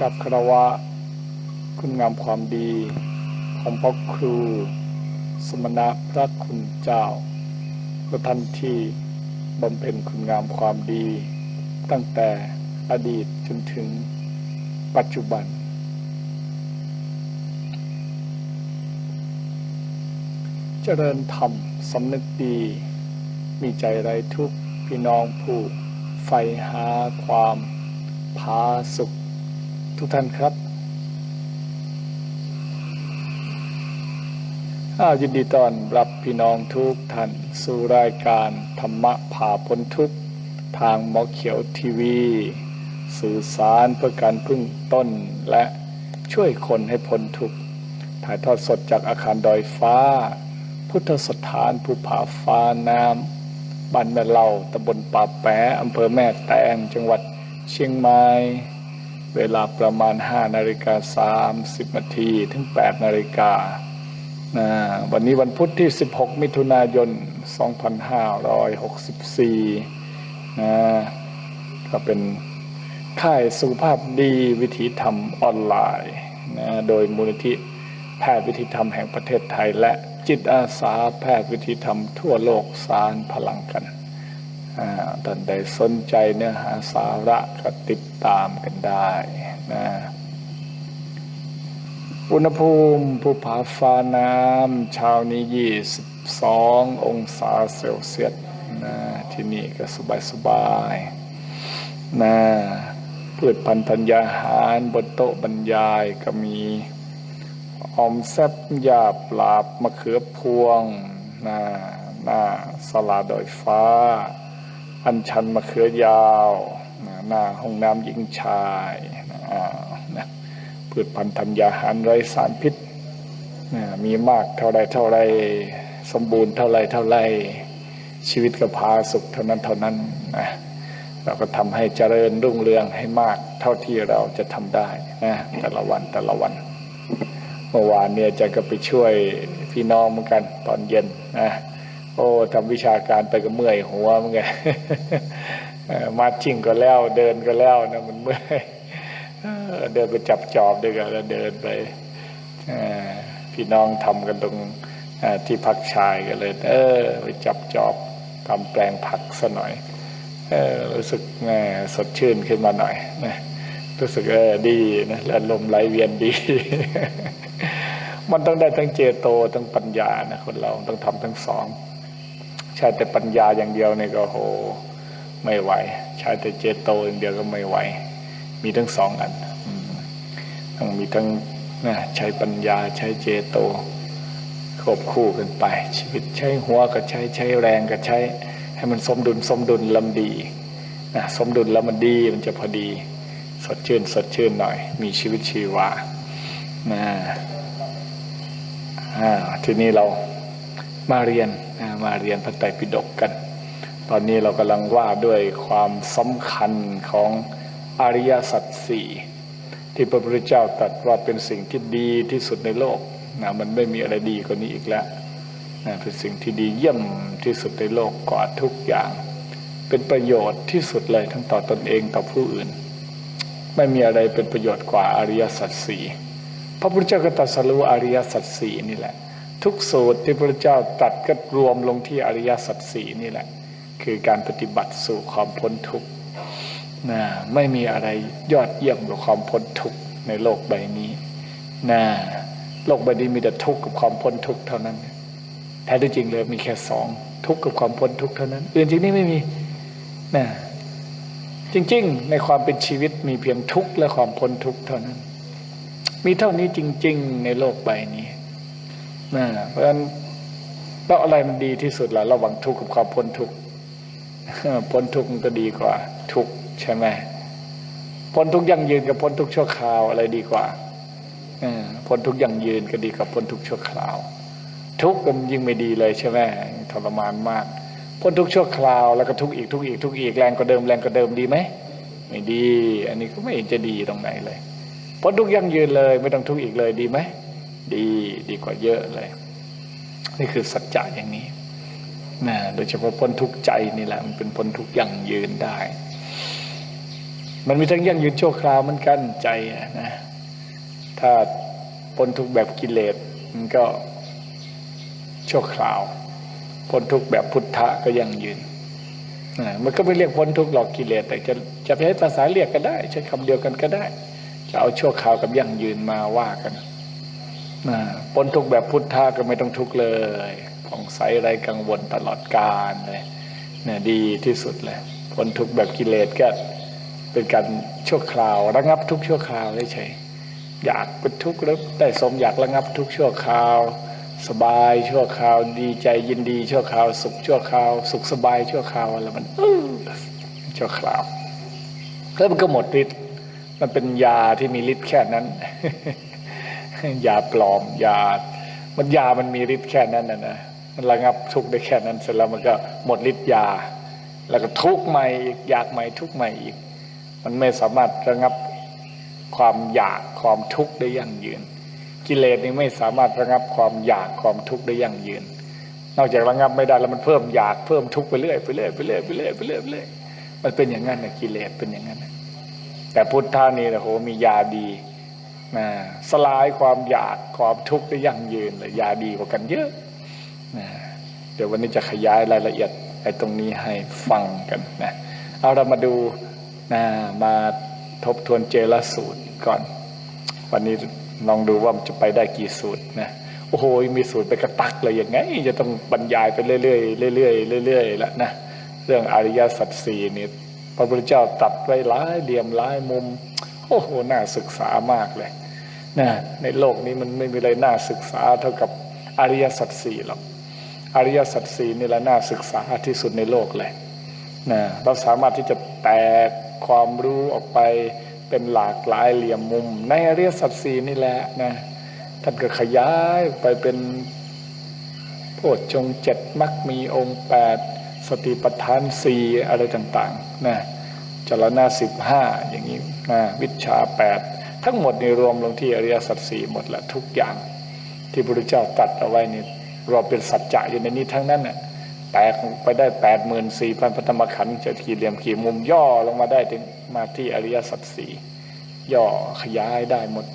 กับคารวะ คุณงามความดีของพระครู สมณะพระคุณเจ้าพระท่านที่บำเพ็ญคุณงามความดี ตั้งแต่อดีตจนถึงปัจจุบัน เจริญธรรมสำนึกดี มีใจไรทุกข์พี่น้องผู้ใฝ่หาความผาสุข ทุกท่านครับอ้าวยินดีต้อนรับพี่น้องทุกท่านสู่รายการธรรมะผ่าพ้นทุกทางหมอเขียวทีวี สื่อสารเพื่อการพึ่งต้นและช่วยคนให้พ้นทุกข์ถ่ายทอดสดจากอาคารดอยฟ้า พุทธสถานภูผาฟ้าน้ำบ้านแม่เล่าตำบลป่าแปะอำเภอแม่แตงจังหวัดเชียงใหม่ เวลาประมาณ 5 นาฬิกา 30 นาทีถึง 8 นาฬิกา วันนี้วันพุธที่ 16 มิถุนายน 2564นะก็เป็นค่ายสุขภาพดีวิถีธรรมออนไลน์นะโดยมูลนิธิแพทย์วิถีธรรมแห่งประเทศไทย และจิตอาสาแพทย์วิถีธรรมทั่วโลกสารพลังกัน ท่านใดสนใจเนื้อหาสาระก็ติดตามกันได้นะอุณหภูมิภูผาฟ้าน้ำเช้านี้22องศาเซลเซียสนะที่นี่ก็สบายสบายนะพืชพันธุ์ธัญญาหารบนโต๊ะบรรยายก็มีออมแซบยาปลาบมะเขือพวงน้าหน้าสลาดอยฟ้า อันชันมะเขือยาวหน้าห้องน้ำหญิงชายนะพืชพันธุ์ธัญญาหารไร้สารพิษนะมีมากเท่าไรเท่าไรสมบูรณ์เท่าไรเท่าไรชีวิตก็พาสุขเท่านั้นเท่านั้นนะเราก็ทำให้เจริญรุ่งเรืองให้มากเท่าที่เราจะทำได้นะแต่ละวันแต่ละวัน เมื่อวานเนี่ยจะก็ไปช่วยพี่น้องเหมือนกันตอนเย็นนะ โอ้ทำวิชาการไปก็เมื่อยหัวเหมือนกันมาชิ่งก็แล้วเดินก็แล้วนะมันเมื่อยเดินไปจับจอบด้วยกันแล้วเดินไปพี่น้องทำกันตรงที่พักชายกันเลย เออไปจับจอบทำแปลงผักซะหน่อยเออรู้สึกแสดชื่นขึ้นมาหน่อยนะรู้สึกเออดีนะแล้วลมไหลเวียนดี มันต้องได้ทั้งเจโตทั้งปัญญานะคนเราต้องทำทั้งสอง ใช่แต่ปัญญาอย่างเดียวเนี่ยก็โหไม่ไหว ใช้แต่เจโตอย่างเดียวก็ไม่ไหว มีทั้งสองอันต้องมีทั้งนะใช้ปัญญาใช้เจโตควบคู่กันไป ชีวิตใช้หัวก็ใช้ใช้แรงก็ใช้ ให้มันสมดุลสมดุลลำดีนะสมดุลแล้วมันดีมันจะพอดี สดชื่นสดชื่นหน่อย มีชีวิตชีวานะทีนี้เรามาเรียน มาเรียนพระไตรปิฎกกัน ตอนนี้เรากำลังว่าด้วยความสำคัญของอริยสัจสี่ที่พระพุทธเจ้าตรัสว่าเป็นสิ่งที่ดีที่สุดในโลกนะมันไม่มีอะไรดีกว่านี้อีกแล้วนะเป็นสิ่งที่ดีเยี่ยมที่สุดในโลกกว่าทุกอย่าง เป็นประโยชน์ที่สุดเลยทั้งต่อตอนเองต่อผู้อื่น ไม่มีอะไรเป็นประโยชน์กว่าอริยสัจสี่พระพุทธเจ้าก็ตรัสรู้อริยสัจสี่นี่แหละ ทุกสูตรที่พระเจ้าตรัสก็รวมลงที่อริยสัจสี่นี่แหละ คือการปฏิบัติสู่ความพ้นทุกข์นะไม่มีอะไรยอดเยี่ยมกว่าความพ้นทุกข์ในโลกใบนี้นะโลกใบนี้มีแต่ทุกข์กับความพ้นทุกข์เท่านั้นแท้ที่จริงเลยมีแค่สองทุกข์กับความพ้นทุกข์เท่านั้นอื่นจริงนี่ไม่มีนะจริง ๆ ในความเป็นชีวิตมีเพียงทุกข์และความพ้นทุกข์เท่านั้น มีเท่านี้จริง ๆ ในโลกใบนี้ นะเพราะฉะนั้นแล้วอะไรมันดีที่สุดล่ะระหว่างทุกข์กับความพ้นทุกข์พ้นทุกข์มันก็ดีกว่า ทุกข์ใช่ไหมพ้นทุกข์ยั่งยืนกับพ้นทุกข์ชั่วคราวอะไรดีกว่าพ้นทุกข์ยั่งยืนก็ดีกับพ้นทุกข์ชั่วคราว ทุกข์มันยิ่งไม่ดีเลยใช่ไหมทรมานมาก พ้นทุกข์ชั่วคราวแล้วก็ทุกข์อีกทุกข์อีกทุกข์อีกแรงกว่าเดิมแรงกว่าเดิมดีไหมไม่ดี อันนี้ก็ไม่เห็นจะดีตรงไหนเลยพ้นทุกข์ยั่งยืนเลย ไม่ต้องทุกข์อีกเลยดีไหม ดีดีกว่าเยอะเลย นี่คือสัจจะอย่างนี้นะโดยเฉพาะพ้นทุกข์ใจนี่แหละมันเป็นพ้นทุกข์ยั่งยืนได้ มันมีทั้งยั่งยืนชั่วคราวเหมือนกันใจนะ ถ้าพ้นทุกข์แบบกิเลสมันก็ชั่วคราวพ้นทุกข์แบบพุทธะก็ยั่งยืนมันก็ไม่เรียกพ้นทุกข์หรอกกิเลสแต่จะจะใช้ภาษาเรียกก็ได้ ใช้คำเดียวกันก็ได้ จะเอาชั่วคราวกับยั่งยืนมาว่ากัน นะพ้นทุกข์แบบพุทธะก็ไม่ต้องทุกข์เลยผ่องใสไรกังวลตลอดกาลเลยเนี่ยดีที่สุดเลยพ้นทุกข์แบบกิเลสก็เป็นการชั่วคราว ระงับทุกชั่วคราวเฉยๆอยากเป็นทุกข์แล้วได้สมอยากระงับทุกชั่วคราว สบายชั่วคราว ดีใจยินดีชั่วคราว สุขชั่วคราว สุขสบายชั่วคราวอะไรมันอื้อชั่วคราวแล้วมันก็หมดฤทธิ์มันเป็นยาที่มีฤทธิ์แค่นั้น ยาปลอมยา มันยามันมีฤทธิ์แค่นั้นนะนะมันระงับทุกข์ได้แค่นั้นเสร็จแล้วมันก็หมดฤทธิ์ยา แล้วก็ทุกข์ใหม่อีกอยากใหม่ทุกข์ใหม่อีก มันไม่สามารถระงับความอยากความทุกข์ได้ยั่งยืน กิเลสนี่ไม่สามารถระงับความอยากความทุกข์ได้ยั่งยืน นอกจากระงับไม่ได้แล้วมันเพิ่มอยากเพิ่มทุกข์ไปเรื่อยไปเรื่อยไปเรื่อยไปเรื่อยไปเรื่อยไปเรื่อยมันเป็นอย่างนั้นนะกิเลสเป็นอย่างนั้น แต่พุทธานี่นะโหมียาดี นะสลายความอยากความทุกข์ได้ยั่งยืนเลยยาดีกว่ากันเยอะนะเดี๋ยววันนี้จะขยายรายละเอียดไอ้ตรงนี้ให้ฟังกันนะเอาเรามาดูนะมาทบทวนเจลสูตรก่อน วันนี้ลองดูว่ามันจะไปได้กี่สูตรนะโอ้โหมีสูตรไปกระตักเลยยังไง จะต้องบรรยายไปเรื่อยๆเรื่อยๆเรื่อยๆแล้วนะเรื่องอริยสัจสี่นี่พระพุทธเจ้าตัดไว้หลายเหลี่ยมหลายมุม โอ้โหน่าศึกษามากเลยนะในโลกนี้มันไม่มีอะไรน่าศึกษาเท่ากับอริยสัจสี่หรอกอริยสัจสี่นี่แหละน่าศึกษาที่สุดในโลกเลยนะเราสามารถที่จะแตกความรู้ออกไปเป็นหลากหลายเหลี่ยมมุม ในอริยสัจสี่นี่แหละนะท่านก็ขยายไปเป็นโพชฌงเจ็ดมักมีองค์แปดสติปัฏฐานสี่อะไรต่างๆนะ จรณะสิบห้าอย่างนี้นะวิชาแปดทั้งหมดในรวมลงที่อริยสัจสี่หมดละทุกอย่าง ที่พระพุทธเจ้าตัดเอาไว้นี่รวมเป็นสัจจะอยู่ในนี้ทั้งนั้นน่ะแตกไปได้แปดหมื่นสี่พันพัธมขันธ์จะกี่เหลี่ยมกี่มุมย่อลงมาได้ถึงมาที่อริยสัจสี่ย่อขยายได้หมด